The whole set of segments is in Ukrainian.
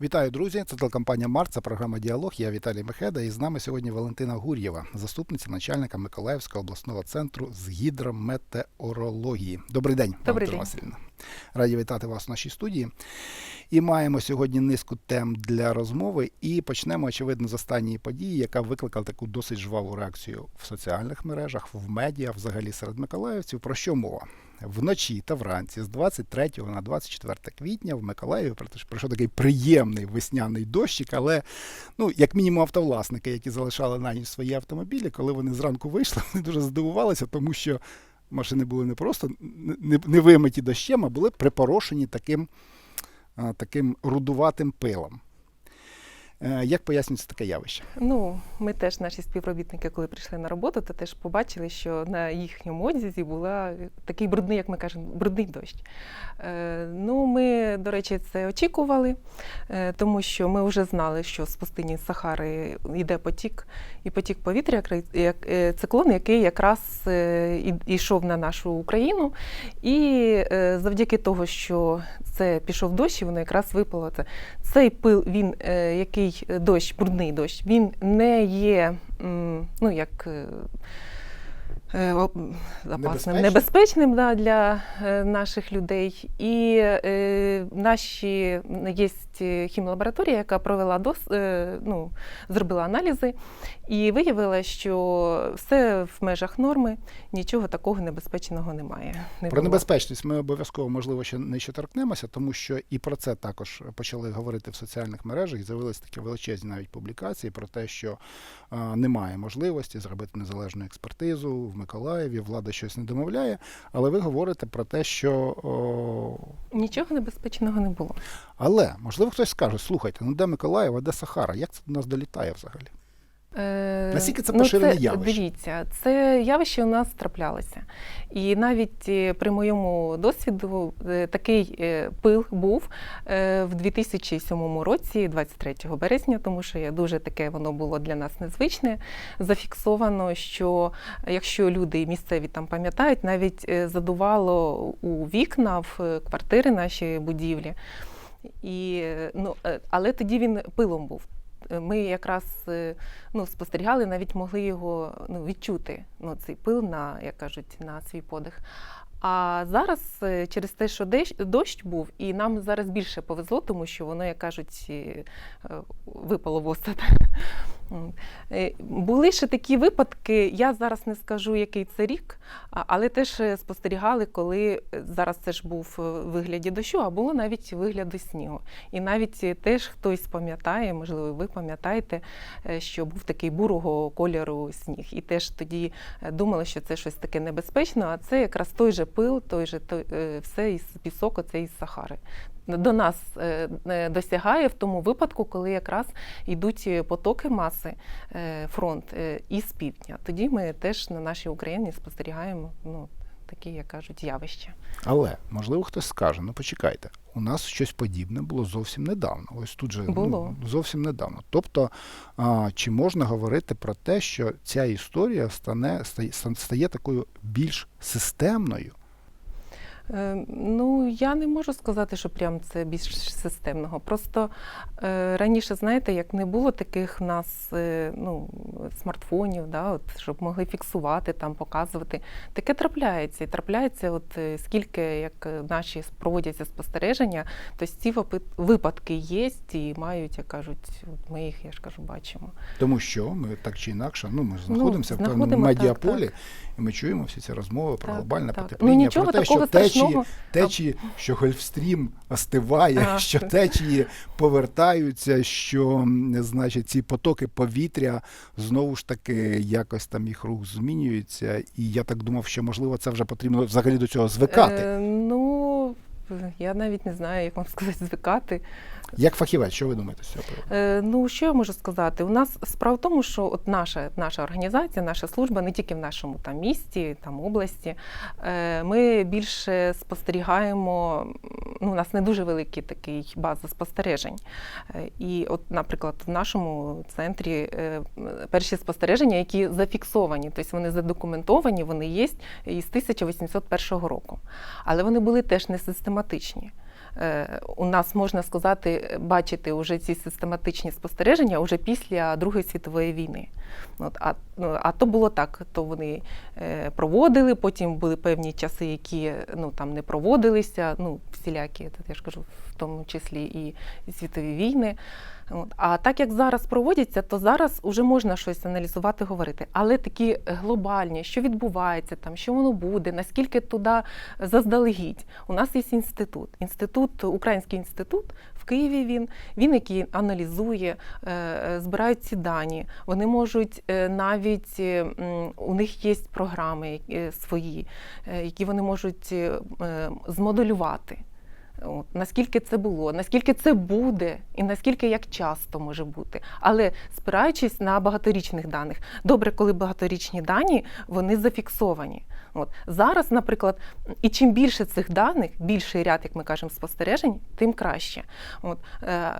Вітаю, друзі! Це телекомпанія Март, це програма Діалог. Я Віталій Мехеда. І з нами сьогодні Валентина Гур'єва, заступниця начальника Миколаївського обласного центру з гідрометеорології. Добрий день, Добрий Валентина день. Васильівна. Раді вітати вас в нашій студії. І маємо сьогодні низку тем для розмови. І почнемо, очевидно, з останньої події, яка викликала таку досить жваву реакцію в соціальних мережах, в медіа, взагалі серед миколаївців. Про що мова? Вночі та вранці з 23 на 24 квітня в Миколаєві пройш- пройшов такий приємний весняний дощик, але ну, як мінімум автовласники, які залишали на ніч свої автомобілі, коли вони зранку вийшли, вони дуже здивувалися, тому що машини були не просто не- не вимиті дощем, а були припорошені таким, таким рудуватим пилом. Е, Як пояснюється таке явище? Ну, ми теж, наші співробітники, коли прийшли на роботу, то теж побачили, що на їхньому одязі була такий брудний, як ми кажемо, брудний дощ. Е, ну, ми, до речі, це очікували, е, тому що ми вже знали, що з пустині Сахари йде потік, і потік повітря, як циклон, який якраз йшов на нашу Україну. І завдяки того, що це пішов дощ, і воно якраз випало це. Цей пил, він який е, дощ, брудний дощ, він не є, ну як. Е, е, Запасним, Небезпечним? небезпечним да, для е, наших людей. І е, наші є хімлабораторія, яка провела дос, е, ну, зробила аналізи і виявила, що все в межах норми, нічого такого небезпечного немає. Не Про було. небезпечність ми обов'язково, можливо, ще не ще торкнемося, тому що і про це також почали говорити в соціальних мережах. І з'явилися такі величезні навіть публікації про те, що а, немає можливості зробити незалежну експертизу в Миколаєві, влада щось не домовляє. Але ви говорите про те, що о, Нічого небезпечного не було. але можливо хтось скаже: слухайте, ну де Миколаєва, де Сахара? Як це до нас долітає взагалі? Е, Наскільки це ну, поширене це, явище? Дивіться, це явище у нас траплялося. І навіть е, при моєму досвіду е, такий пил був в 2007 році, 23 березня, тому що я дуже таке воно було для нас незвичне. Зафіксовано, що якщо люди місцеві там пам'ятають, навіть задувало у вікна в квартири наші будівлі. І, ну, але тоді він пилом був. Ми якраз е, ну, спостерігали, навіть могли його ну, відчути, ну, цей пил на, як кажуть, на свій подих. А зараз е, через те, що дощ, був, і нам зараз більше повезло, тому що воно, як кажуть, е, випало в осад. Е, Були ще такі випадки, я зараз не скажу, який це рік, але теж спостерігали, коли зараз це ж був вигляді дощу, а було навіть вигляду снігу. І навіть теж хтось пам'ятає, можливо, ви пам'ятаєте, що був такий бурого кольору сніг. І теж тоді думали, що це щось таке небезпечне, а це якраз той же пил, той же той, е, все із пісок, оце із Сахари. До нас е, е, досягає в тому випадку, коли якраз йдуть потоки маси, фронт із півдня. Тоді ми теж на нашій Україні спостерігаємо ну, такі, як кажуть, явища. Але можливо хтось скаже: ну почекайте, у нас щось подібне було зовсім недавно. Ось тут же Було. Ну, зовсім недавно. Тобто, а, чи можна говорити про те, що ця історія стане стає, стає такою більш системною? Е, Ну, я не можу сказати, що прям це більш системного. Просто е, раніше, знаєте, як не було таких в нас е, ну, смартфонів, да, от, щоб могли фіксувати, там, показувати. Таке трапляється. І трапляється, от, е, скільки як наші проводяться спостереження, то ці випадки є і мають, як кажуть, от ми їх, я ж кажу, бачимо. Тому що ми так чи інакше, ну ми ж знаходимося в певному знаходимо, так, медіаполі, так. і ми чуємо всі ці розмови про Так, глобальне так. потепління, Ну, про те, що такого течії, течії, що Гольфстрім остиває, а, що течії повертаються, що значить ці потоки повітря знову ж таки якось там їх рух змінюється. І я так думав, що можливо це вже потрібно взагалі до цього звикати. Е, ну, я навіть не знаю, як вам сказати, звикати. Як фахівець, що ви думаєте з цього приводу? Е, Ну, що я можу сказати? У нас справа в тому, що от наша, наша організація, наша служба не тільки в нашому там місті, там області. е, Ми більше спостерігаємо. Ну, у нас не дуже великий такий база спостережень. Е, І, от, наприклад, в нашому центрі е, перші спостереження, які зафіксовані, тобто вони задокументовані, вони є із 1801 року. Але вони були теж не систематичні. Е, у нас можна сказати, бачити вже ці систематичні спостереження вже після Другої світової війни. От, а, ну, а то було так, то вони е, проводили, потім були певні часи, які ну, там не проводилися, ну, всілякі, я ж кажу, в тому числі і світові війни. А так як зараз проводяться, то зараз вже можна щось аналізувати, говорити. Але такі глобальні, що відбувається там, що воно буде, наскільки туди заздалегідь. У нас є інститут. Інститут, Український інститут в Києві він, він який аналізує, е, збирають ці дані. Вони можуть е, навіть е, у них є програми свої, які вони можуть змоделювати. От, наскільки це було, наскільки це буде, і наскільки як часто може бути. Але спираючись на багаторічних даних, добре, коли багаторічні дані вони зафіксовані. От зараз, наприклад, і чим більше цих даних, більший ряд, як ми кажемо, спостережень, тим краще. От е,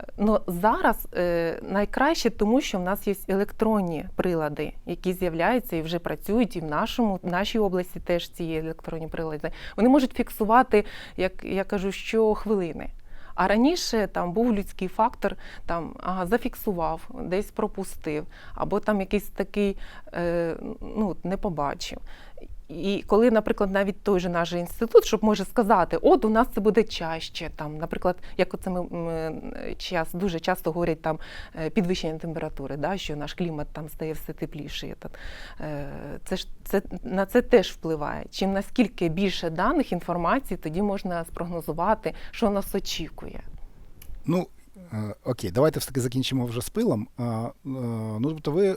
зараз е, найкраще, тому що в нас є електронні прилади, які з'являються і вже працюють, і в нашому в нашій області теж ці електронні прилади. Вони можуть фіксувати, як я кажу, щохвилини. А раніше там був людський фактор, там ага, зафіксував, десь пропустив, або там якийсь такий е, ну, не побачив. І коли, наприклад, навіть той же наш інститут, щоб може сказати, от у нас це буде чаще, там, наприклад, як оце ми м, час дуже часто говорять там е, підвищення температури, да, що наш клімат там стає все тепліший. Та, е, Це ж це на це теж впливає. Чим наскільки більше даних інформації, тоді можна спрогнозувати, що нас очікує. Ну, окей, давайте все-таки закінчимо вже з пилом. Е, ну, тобто ви е,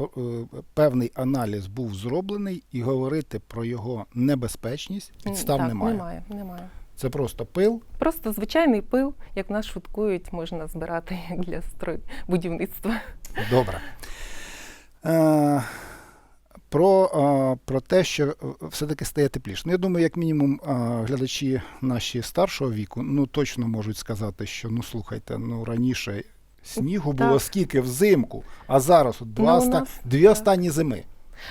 е, певний аналіз був зроблений, і говорити про його небезпечність підстав так, немає. Немає, немає. Це просто пил. Просто звичайний пил, як нас шуткують, можна збирати для строй будівництва. Добре. Про, про те, що е, все-таки стає тепліше. Ну, я думаю, як мінімум, глядачі наші старшого віку ну, точно можуть сказати, що ну слухайте, ну раніше снігу було Так. скільки взимку, а зараз от два Ну, оста... нас, дві останні зими.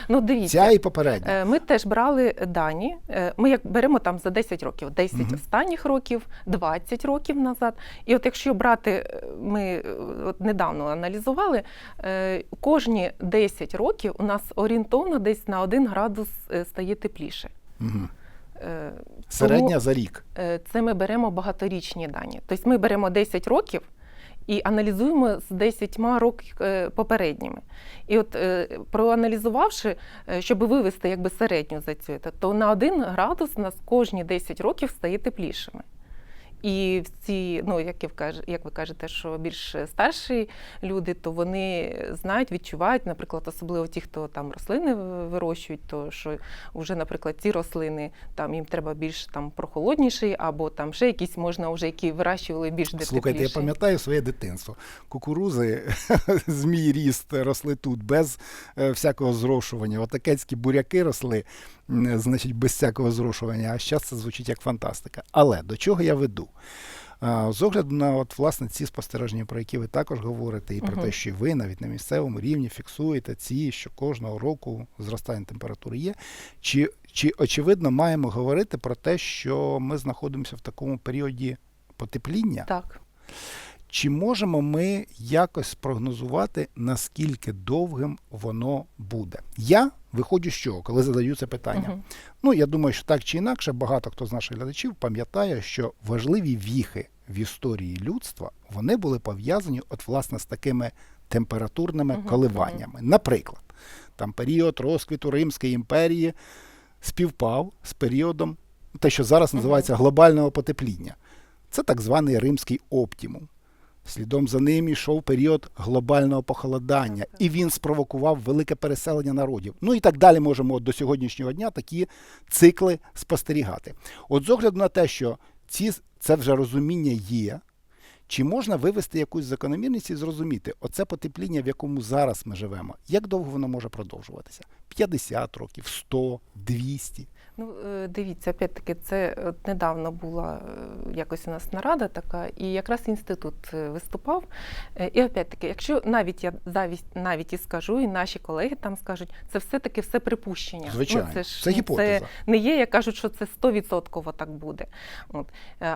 Ну, дивіться. Ця і попередня. Е, Ми теж брали дані. Е, Ми як беремо там за 10 років, 10 Мгм. останніх років, 20 років назад. І от якщо брати, е, ми от недавно аналізували, кожні 10 років у нас орієнтовно десь на 1 градус стає тепліше. Угу. Середня тому, за рік. Це ми беремо багаторічні дані. Тобто ми беремо 10 років. І аналізуємо з 10 років е, попередніми. І от е, проаналізувавши, е, щоб вивести якби середню за цю, то на 1 градус нас кожні 10 років стає теплішими. І в ці, ну як ви як ви кажете, що більш старші люди, то вони знають, відчувають, наприклад, особливо ті, хто там рослини вирощують, то що вже, наприклад, ці рослини там їм треба більш там прохолодніший, або там ще якісь можна вже які вирощували більш де Слухайте, я пам'ятаю своє дитинство. Кукурузи, змій ріст росли тут без е, всякого зрошування. Отакецькі буряки росли, значить, без всякого зрошування. А зараз це звучить як фантастика. Але до чого я веду? З огляду на от, власне, ці спостереження, про які ви також говорите, і про Мгм. те, що ви навіть на місцевому рівні фіксуєте ці, що кожного року зростання температури є. Чи, чи очевидно маємо говорити про те, що ми знаходимося в такому періоді потепління? Так. Чи можемо ми якось спрогнозувати, наскільки довгим воно буде? Я виходжу з чого, коли задаю це питання. Мгм. Ну, я думаю, що так чи інакше, багато хто з наших глядачів пам'ятає, що важливі віхи в історії людства вони були пов'язані от власне з такими температурними Мгм, коливаннями. Наприклад, там період розквіту Римської імперії співпав з періодом, те, що зараз називається глобального потепління. Це так званий римський оптімум. Слідом за ним йшов період глобального похолодання, і він спровокував велике переселення народів. Ну і так далі можемо до сьогоднішнього дня такі цикли спостерігати. От з огляду на те, що ці, це вже розуміння є, чи можна вивести якусь закономірність і зрозуміти, оце потепління, в якому зараз ми живемо, як довго воно може продовжуватися? 50 років, 100, 200? Ну, е, дивіться, опять-таки, це от недавно була е, якось у нас нарада така, і якраз інститут е, виступав. І опять-таки, якщо навіть я завість навіть і скажу, і наші колеги там скажуть, це все-таки все припущення. Звичайно, ну, ж, це ну, гіпотеза. Це не є, як кажуть, що це 100% так буде. От.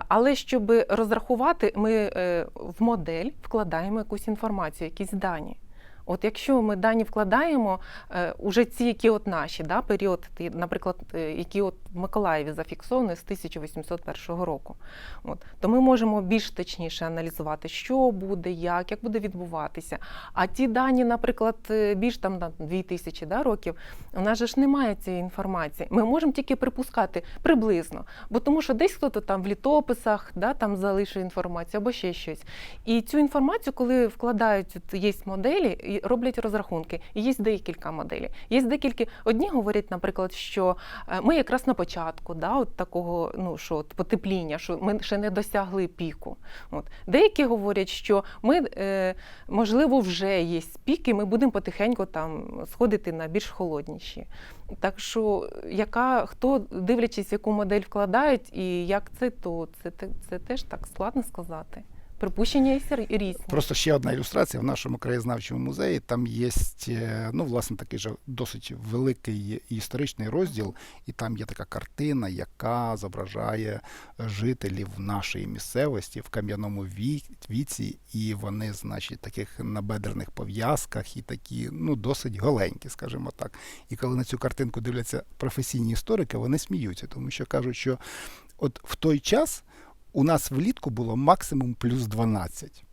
Але щоб розрахувати, ми в модель вкладаємо якусь інформацію, якісь дані. От якщо ми дані вкладаємо, е, уже ці, які от наші, да, період, наприклад, е, які от в Миколаєві зафіксовані з 1801 року, от, то ми можемо більш точніше аналізувати, що буде, як, як буде відбуватися. А ті дані, наприклад, е, більш там на 2000 да, років, у нас же ж немає цієї інформації. Ми можемо тільки припускати приблизно, бо тому що десь хтось там в літописах да, там залишив інформацію або ще щось. І цю інформацію, коли вкладають, є моделі, роблять розрахунки. І є декілька моделей. Є декілька. Одні говорять, наприклад, що е, ми якраз на початку, да, от такого, ну що от потепління, що ми ще не досягли піку. От деякі говорять, що ми е, можливо вже є піки, ми будемо потихеньку там сходити на більш холодніші. Так що, яка хто дивлячись, яку модель вкладають і як це, то це, те- це теж так складно сказати. Припущення сер- різні. Просто ще одна ілюстрація в нашому краєзнавчому музеї. Там є ну, власне такий же досить великий історичний розділ, і там є така картина, яка зображає жителів нашої місцевості в кам'яному віці, і вони, значить, таких набедрених пов'язках і такі, ну, досить голенькі, скажімо так. І коли на цю картинку дивляться професійні історики, вони сміються, тому що кажуть, що от в той час у нас влітку було максимум плюс 12.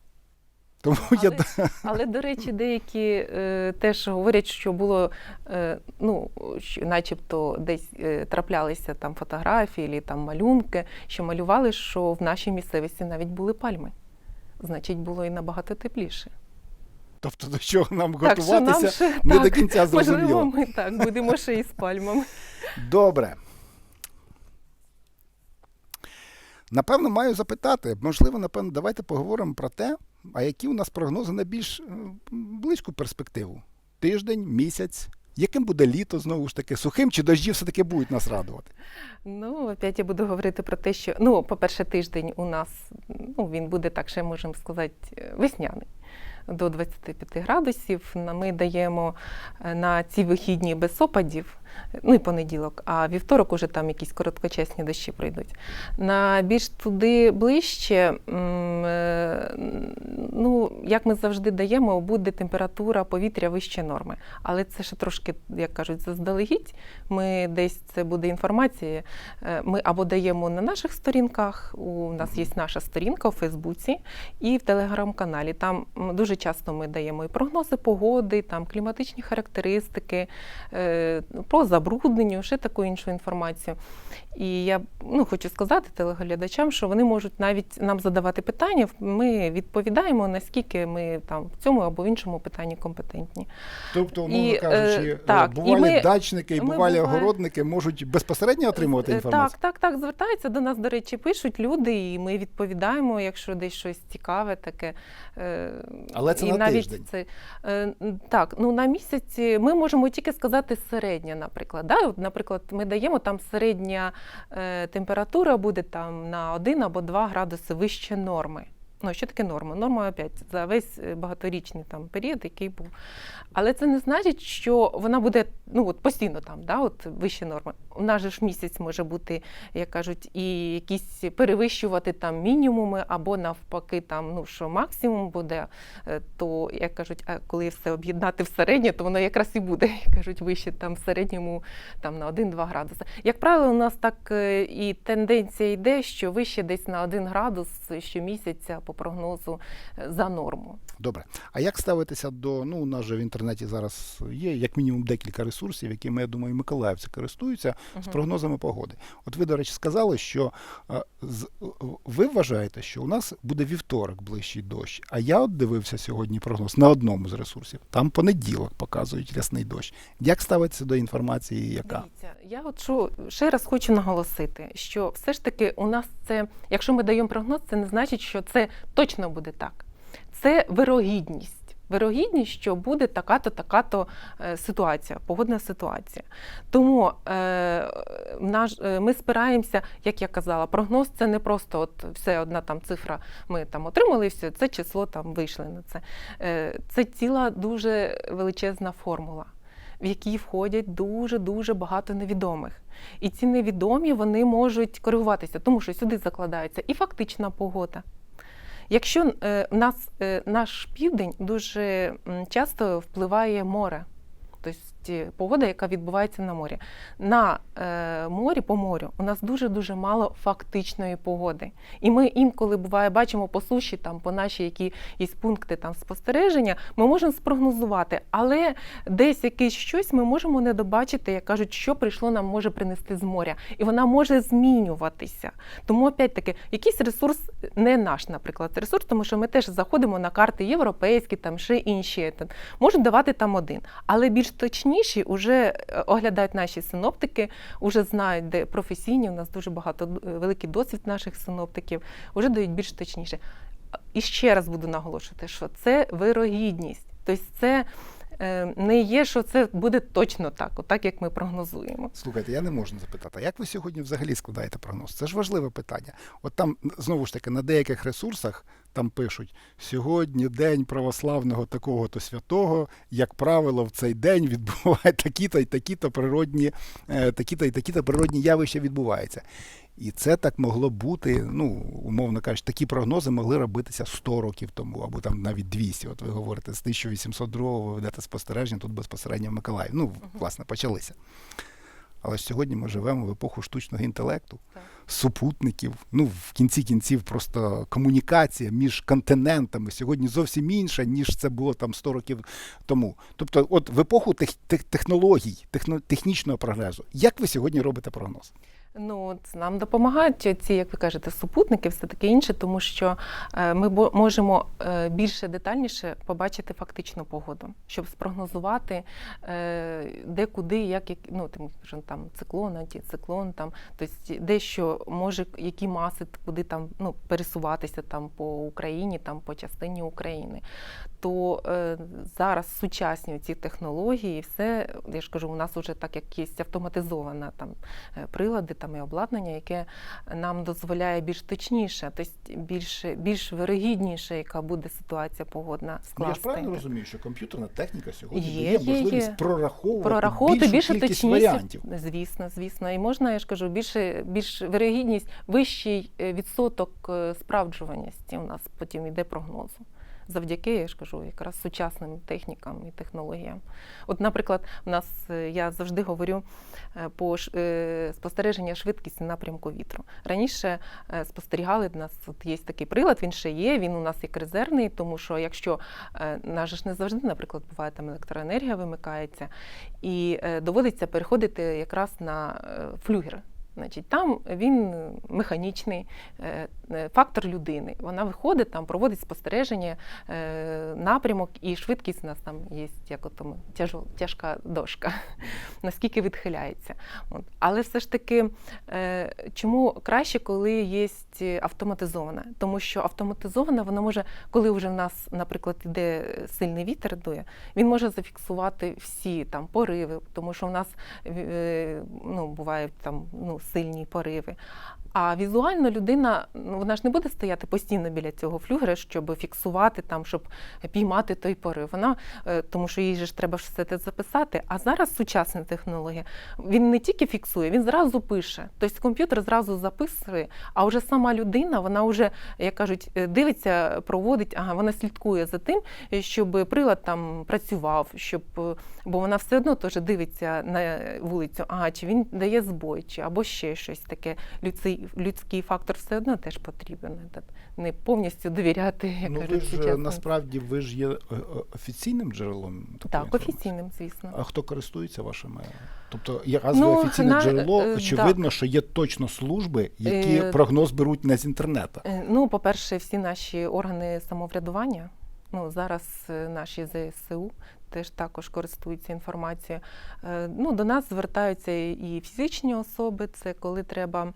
Тому я Але, але, до речі, деякі е, теж говорять, що було, е, ну, що начебто десь е, траплялися там фотографії там малюнки, що малювали, що в нашій місцевості навіть були пальми. Значить, було і набагато тепліше. Тобто до чого нам Так що нам готуватися, ще не так, до кінця можливо, ми так будемо ще і з пальмами. Добре. Напевно, маю запитати. Можливо, напевно, давайте поговоримо про те, а які у нас прогнози на більш е, близьку перспективу? Тиждень, місяць. Яким буде літо знову ж таки? Сухим чи дощі все-таки будуть нас радувати? Ну, опять я буду говорити про те, що ну, по-перше, тиждень у нас ну, він буде так, ще можемо сказати, е, весняний. До 25 градусів ми даємо е, на ці вихідні без опадів, ну і понеділок, а вівторок уже там якісь короткочасні дощі пройдуть. На більш туди ближче, е, ну, як ми завжди даємо, буде температура повітря вище норми. Але це ще трошки, як кажуть, заздалегідь. Ми десь це буде інформація. е, Ми або даємо на наших сторінках. У нас є наша сторінка у Фейсбуці і в телеграм-каналі. Там дуже часто ми даємо і прогнози погоди, там кліматичні характеристики, е, про забруднення, ще таку іншу інформацію. І я ну, хочу сказати телеглядачам, що вони можуть навіть нам задавати питання. Ми відповідаємо, наскільки ми там в цьому або в іншому питанні компетентні. Тобто, умовно І, е, кажучи, е, так, і бувалі ми- дачники і бувалі огородники можуть безпосередньо отримувати Е, інформацію? Так, так, так, звертаються до нас, до речі, пишуть люди, і ми відповідаємо, якщо десь щось цікаве таке. Е, Але це і на навіть тиждень. Це, е, так, ну на місяць ми можемо тільки сказати середня, наприклад. Да? Наприклад, ми даємо там середня е, температура буде там на 1 або 2 градуси вище норми. Ну, що таке норма? Норма опять за весь е, багаторічний там період, який був. Але це не значить, що вона буде ну, от постійно там, да, от вище норми. У нас же ж місяць може бути, як кажуть, і якісь перевищувати там мінімуми, або навпаки, там, ну, що максимум буде, е, то, як кажуть, а коли все об'єднати в середнє, то воно якраз і буде, як кажуть, вище там в середньому там, на 1-2 градуси. Як правило, у нас так е, і тенденція йде, що вище десь на 1 градус щомісяця по прогнозу е, за норму. Добре. А як ставитися до, ну, у нас же в інтернеті зараз є як мінімум декілька ресурсів, якими, я думаю, миколаївці користуються з прогнозами погоди. От ви, до речі, сказали, що е, з, ви вважаєте, що у нас буде вівторок ближчий дощ. А я от дивився сьогодні прогноз на одному з ресурсів. Там понеділок показують рясний дощ. Як ставитися до інформації, яка? Дивіться, я от що ще раз хочу наголосити, що все ж таки у нас це, якщо ми даємо прогноз, це не значить, що це точно буде так. Це вирогідність. Вирогідність, що буде така-то, така-то е, ситуація, погодна ситуація. Тому е, наш, е, ми спираємося, як я казала, прогноз це не просто от все одна там цифра, ми там отримали, все, це число там вийшли на це. Е, це ціла дуже величезна формула, в які входять дуже-дуже багато невідомих. І ці невідомі вони можуть коригуватися, тому що сюди закладається і фактична погода. Якщо е, нас е, наш південь дуже часто впливає море, тобто е, погода, яка відбувається на морі. На е, морі, по морю, у нас дуже-дуже мало фактичної погоди. І ми інколи буває бачимо по суші, там по наші які пункти там спостереження, ми можемо спрогнозувати, але десь якесь щось ми можемо не добачити, як кажуть, що прийшло нам може принести з моря, і вона може змінюватися. Тому опять-таки, якийсь ресурс не наш, наприклад, ресурс, тому що ми теж заходимо на карти європейські, там ще інші, можуть давати там один. Але більш точніші вже оглядають наші синоптики, вже знають, де професійні. У нас дуже багато е, великий досвід наших синоптиків, вже дають більш точніше. І ще раз буду наголошувати, що це вирогідність. Тобто це е, не є, що це буде точно так, отак, як ми прогнозуємо. Слухайте, я не можу запитати, а як ви сьогодні взагалі складаєте прогноз? Це ж важливе питання. От там знову ж таки на деяких ресурсах там пишуть: сьогодні день православного такого-то святого, як правило, в цей день відбувають такі-то і такі-то природні, е, такі-то і такі-то природні явища відбуваються. І це так могло бути, ну, умовно кажучи, такі прогнози могли робитися 100 років тому, або там навіть 200. От ви говорите, з 1802 ви ведете спостереження тут безпосередньо в Миколаїв. Ну, власне, почалися. Але ж сьогодні ми живемо в епоху штучного інтелекту, Так. супутників. Ну, в кінці кінців просто комунікація між континентами сьогодні зовсім інша, ніж це було там 100 років тому. Тобто, от в епоху тех, тех, технологій, техно, технічного прогресу, як ви сьогодні робите прогноз? Ну, от нам допомагають ці, як ви кажете, супутники, все таке інше, тому що е, ми можемо е, більше детальніше побачити фактичну погоду, щоб спрогнозувати е, де, куди, як, як ну скажімо, там циклон, антициклон, там, тобто дещо може, які маси куди там ну, пересуватися там по Україні, там по частині України. То е, зараз сучасні ці технології, все, я ж кажу, у нас вже так як є автоматизована там прилади там і обладнання, яке нам дозволяє більш точніше, тобто більш, більш вирогідніше, яка буде ситуація погодна Ну, я скласти. ж правильно розумію, що комп'ютерна техніка сьогодні Є, дає є, можливість є. прораховувати, Прораховувати більше кількість варіантів. звісно, звісно. І можна, я ж кажу, більше, більш вирогідність, вищий е, відсоток е, справджуваності у нас потім йде прогнозу. Завдяки, я ж кажу, якраз сучасним технікам і технологіям. От, наприклад, у нас е, я завжди говорю е, по е, спостереження швидкості напрямку вітру. Раніше спостерігали у нас от є такий прилад, він ще є, він у нас як резервний, тому що якщо наш ж не завжди, наприклад, буває там електроенергія вимикається, і доводиться переходити якраз на флюгер. Значить, там він механічний е, е, фактор людини. Вона виходить, там проводить спостереження, е, напрямок, і швидкість у нас там є, як от там тяжка дошка, наскільки відхиляється. От. Але все ж таки, чому краще, коли є автоматизована? Тому що автоматизована вона може, коли вже в нас, наприклад, іде сильний вітер дує, він може зафіксувати всі там пориви, тому що в нас ну, бувають там ну, сильні пориви. А візуально людина, ну вона ж не буде стояти постійно біля цього флюгера, щоб фіксувати там, щоб піймати той порив. Вона е, тому, що їй же ж треба все це записати. А зараз сучасна технологія. Він не тільки фіксує, він зразу пише. Тобто комп'ютер зразу записує, а вже сама людина, вона вже, як кажуть, е, дивиться, проводить, ага, вона слідкує за тим, щоб прилад там працював, щоб е, бо вона все одно теж дивиться на вулицю, ага, чи він дає збой, чи або ще щось таке. Людський, людський фактор все одно теж потрібен. Не повністю довіряти, як Ну, ви ж насправді ви ж є е, е, офіційним джерелом. Так, офіційним, звісно. А хто користується вашими? Тобто, раз Ну, ви офіційне на- джерело, е, очевидно, що є точно служби, які Е, прогноз беруть не з інтернету. Ну, по-перше, всі наші органи самоврядування. Ну, зараз наші ЗСУ теж також користуються інформацією. Е, Ну, до нас звертаються і фізичні особи, це коли треба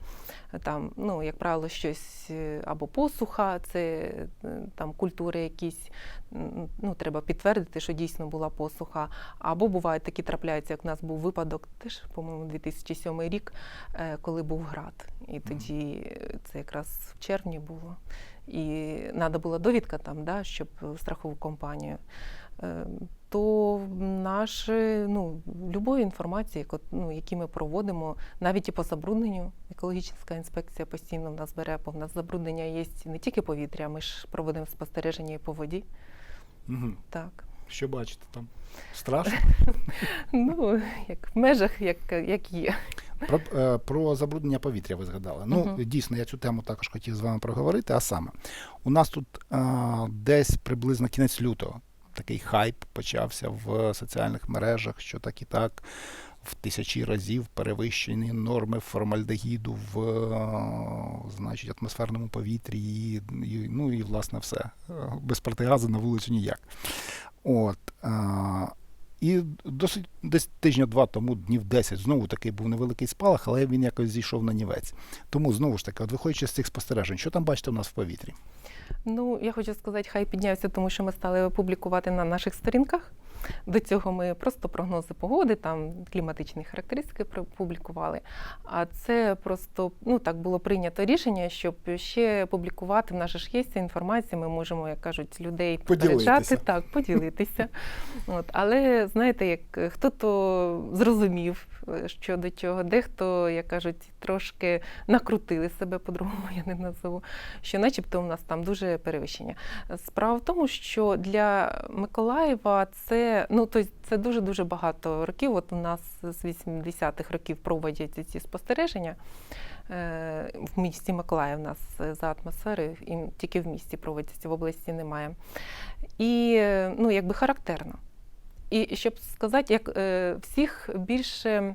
е, там, ну, як правило, щось е, або посуха, це там культури якісь, ну, треба підтвердити, що дійсно була посуха. Або бувають такі трапляються, як у нас був випадок, теж, по-моєму, 2007 рік, коли був град. І тоді це якраз в червні було. І треба була довідка там, да, щоб страхову компанію. То наші, ну, любої інформації, ну, які ми проводимо, навіть і по забрудненню, екологічна інспекція постійно в нас бере, бо в нас забруднення є не тільки повітря, ми ж проводимо спостереження і по воді. Угу. Так. Що бачите там? Страшно? Ну, як в межах, як, як є. Про, е, про забруднення повітря ви згадали. Ну, Мгм. дійсно, я цю тему також хотів з вами проговорити. А саме, у нас тут е, десь приблизно кінець лютого такий хайп почався в соціальних мережах, що так і так. В тисячі разів перевищені норми формальдегіду в е, значить, атмосферному повітрі, і, і, ну і власне все. Е, Без протигазу на вулицю ніяк. От, е, і досить десь тижня-два тому, днів 10, знову таки був невеликий спалах, але він якось зійшов на нівець. Тому знову ж таки, от виходячи з цих спостережень, що там бачите у нас в повітрі? Ну, я хочу сказати, хай піднявся, тому що ми стали публікувати на наших сторінках. До цього ми просто прогнози погоди, там кліматичні характеристики публікували. А це просто ну так було прийнято рішення, щоб ще публікувати. В нас ж є ця інформація. Ми можемо, як кажуть, людей Поділитися. попереджати, так, поділитися. От, але знаєте, як хто то зрозумів, е, що до чого, дехто, як кажуть, трошки накрутили себе по-другому, я не назову що начебто у нас там дуже перевищення. Справа в тому, що для Миколаєва це ну тобто це дуже дуже багато років. От у нас з 80-х років проводять ці спостереження. Е, В місті Миколаїв у нас е, за атмосферою, і тільки в місті проводяться, в області немає. І е, ну, якби характерно. І щоб сказати, як всіх більше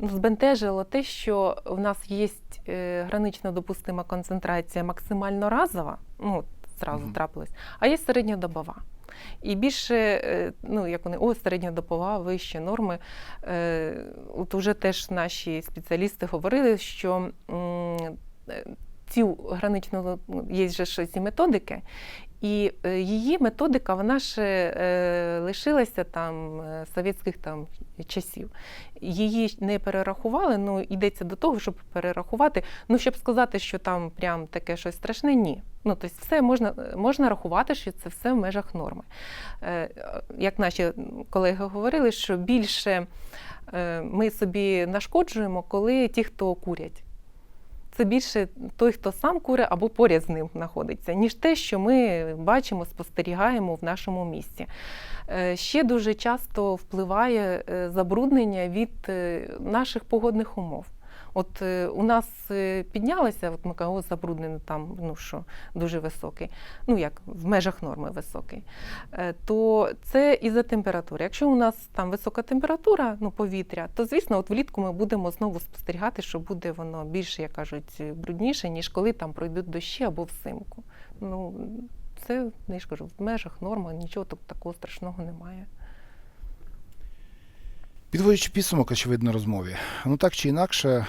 ну, збентежило те, що в нас є гранично допустима концентрація максимально разова, ну, зразу Мгм. трапилось, а є середньодобова. І більше, е, ну як вони, о, середньодобова, вищі норми. Е, От уже теж наші спеціалісти говорили, що е, граничну ну, є вже щось і методики, і е, її методика вона ще е, лишилася там е, совєтських там часів. Її не перерахували. Ну йдеться до того, щоб перерахувати. Ну щоб сказати, що там прям таке щось страшне, ні. Ну тобто, все можна, можна рахувати, що це все в межах норми. Е, Як наші колеги говорили, що більше е, ми собі нашкоджуємо, коли ті, хто курять. Це більше той, хто сам куре або поряд з ним знаходиться, ніж те, що ми бачимо, спостерігаємо в нашому місті. Е, Ще дуже часто впливає е, забруднення від е, наших погодних умов. От е, у нас е, піднялося, от ми кажемо, «О, забруднений там, ну що, дуже високий, ну як в межах норми високий, е, то це із-за температури. Якщо у нас там висока температура, ну повітря, то звісно, от влітку ми будемо знову спостерігати, що буде воно більше, як кажуть, брудніше, ніж коли там пройдуть дощі або взимку. Ну це я ж кажу, в межах норми нічого так- такого страшного немає. Підводячи підсумок, очевидно, розмові. Ну так чи інакше,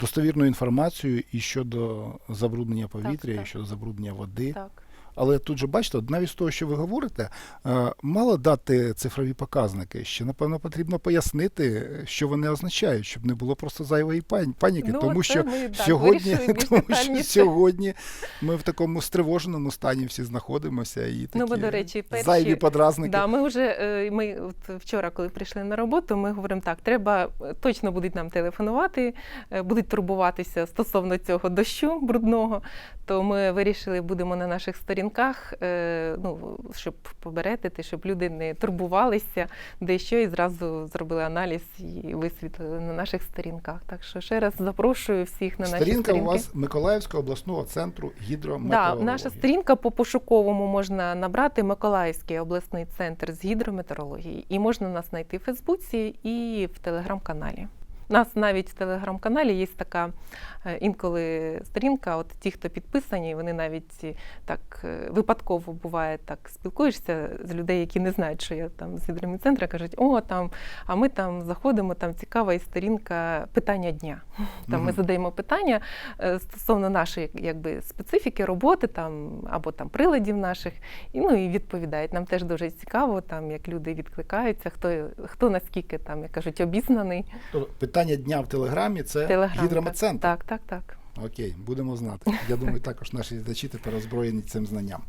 достовірну інформацію і щодо забруднення повітря, так. і щодо забруднення води. Так. Але тут же бачите, навіть з того, що ви говорите, е, мало дати цифрові показники. Ще напевно потрібно пояснити, що вони означають, щоб не було просто зайвої пан- паніки. Ну, тому що ми, сьогодні, більш тому що сьогодні ми в такому стривоженому стані всі знаходимося і такі Ну, бо, до речі, перші- зайві подразники. Да, ми вже е, ми от вчора, коли прийшли на роботу, ми говоримо так: треба е, точно будуть нам телефонувати, будуть турбуватися стосовно цього дощу брудного. То ми вирішили, будемо на наших сторінках, е, ну щоб поберетити, щоб люди не турбувалися, де що, і зразу зробили аналіз і висвітлили на наших сторінках. Так що ще раз запрошую всіх на наші Сторінка у вас Миколаївського обласного центру Да, гідрометеорології. наша сторінка по пошуковому можна набрати Миколаївський обласний центр з гідрометеорології. І можна нас знайти в Фейсбуці і в телеграм-каналі. У нас навіть в телеграм-каналі є така е, інколи сторінка. От ті, хто підписані, вони навіть е, так е, випадково буває так спілкуєшся з людей, які не знають, що я там з гідромедцентра, кажуть, о, там, а ми там заходимо, там цікава і сторінка питання дня. Там ми задаємо питання стосовно нашої якби специфіки роботи там або там приладів наших, і ну і відповідають. Нам теж дуже цікаво, там як люди відкликаються, хто хто наскільки там як кажуть обізнаний. Питання дня в телеграмі це Телеграм, гідрометцентр. Так, так, так. Окей, будемо знати. Я думаю, також наші глядачі тепер озброєні цим знанням.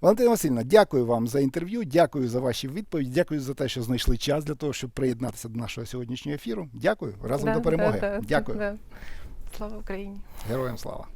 Валентина Васильівна, дякую вам за інтерв'ю, дякую за ваші відповіді, дякую за те, що знайшли час для того, щоб приєднатися до нашого сьогоднішнього ефіру. Дякую. Разом Да, до перемоги. да, да, Дякую. да. Слава Україні! Героям слава.